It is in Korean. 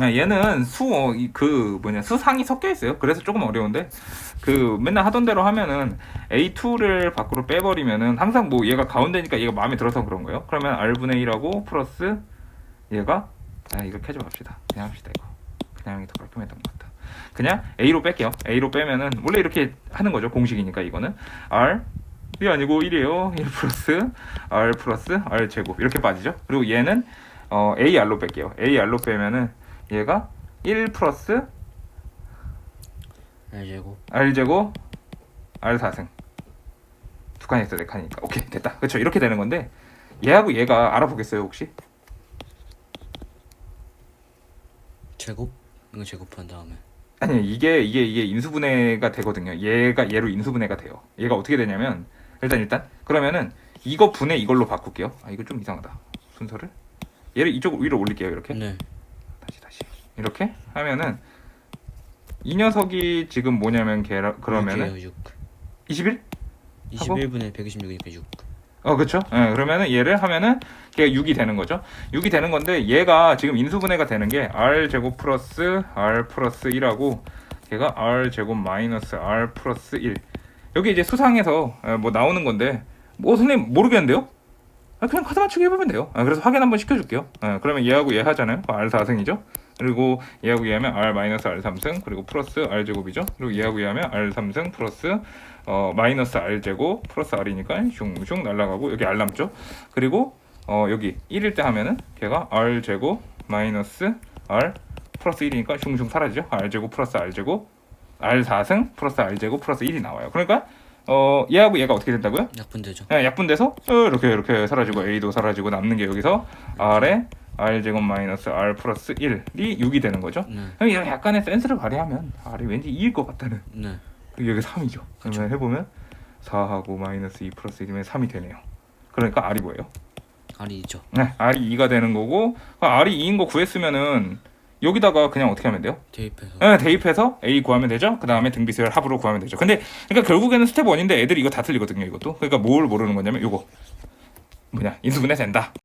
아, 얘는 수어 이- 그 뭐냐 수상이 섞여 있어요. 그래서 조금 어려운데 그 맨날 하던 대로 하면은 A2를 밖으로 빼버리면은 항상 뭐 얘가 가운데니까 얘가 마음에 들어서 그런 거예요. 그러면 R분의 1하고 플러스 얘가 아 이거 켜줘 봅시다. 그냥 합시다 이거. 그냥 이게 더 깔끔했던 것 같다. 그냥 A로 뺄게요. A로 빼면은 원래 이렇게 하는 거죠. 공식이니까 이거는 R 이 아니고 1이에요. 1 플러스 R 플러스 R 제곱 이렇게 빠지죠. 그리고 얘는 어, AR로 뺄게요. AR로 빼면은 얘가 1 플러스 알제곱 R 제곱 R 4승 두 칸이 있어 네 칸이니까 오케이 됐다. 그렇죠. 이렇게 되는 건데 얘하고 얘가 알아보겠어요 혹시? 제곱 이거 제곱한 다음에 아니 이게 이게 이게 인수분해가 되거든요. 얘가 얘로 인수분해가 돼요. 얘가 어떻게 되냐면 일단 일단 그러면은 이거 분해 이걸로 바꿀게요. 아 이거 좀 이상하다. 순서를 얘를 이쪽 위로 올릴게요. 이렇게 네 다시 다시 이렇게 하면은 이 녀석이 지금 뭐냐면 걔라 그러면은 6 21? 21분의 126이니까 6 어 그렇죠. 예, 그러면은 얘를 하면은 걔가 6이 되는 거죠. 6이 되는 건데 얘가 지금 인수분해가 되는 게 r 제곱 플러스 r 플러스 1하고 걔가 r 제곱 마이너스 r 플러스 1. 여기 이제 수상에서 예, 뭐 나오는 건데 뭐 선생님 모르겠는데요? 아, 그냥 카드 맞추기 해보면 돼요. 아, 그래서 확인 한번 시켜줄게요. 예, 그러면 얘하고 얘 하잖아요. r 4승이죠. 그리고 얘하고 얘하면 r 마이너스 r 3승 그리고 플러스 r 제곱이죠. 그리고 얘하고 얘하면 r 3승 플러스 어, 마이너스 r 제곱 플러스 r이니까 슝슝 날라가고 여기 r 남죠. 그리고 어, 여기 1일 때 하면은 걔가 r 제곱 마이너스 r 플러스 1이니까 슝슝 사라지죠. r 제곱 플러스 r 제곱 r 4승 플러스 r 제곱 플러스 1이 나와요. 그러니까 어, 얘하고 얘가 어떻게 된다고요? 약분되죠 예, 약분돼서 어, 이렇게 이렇게 사라지고 a도 사라지고 남는 게 여기서 r에 r 제곱 마이너스 r 플러스 1이 6이 되는 거죠. 네 그럼 이런 약간의 센스를 발휘하면 r이 왠지 2일 것 같다는 네. 여기 3이죠. 그러면 해보면 4하고 마이너스 2 플러스 1이면 3이 되네요. 그러니까 r이 뭐예요? R이 있죠 네, r이 2가 되는 거고 그 r이 2인 거 구했으면은 여기다가 그냥 어떻게 하면 돼요? 대입해서 네, 대입해서 a 구하면 되죠. 그 다음에 등비수열 합으로 구하면 되죠. 근데 그러니까 결국에는 스텝 1인데 애들이 이거 다 틀리거든요. 이것도. 그러니까 뭘 모르는 거냐면 이거 뭐냐 인수분해 된다.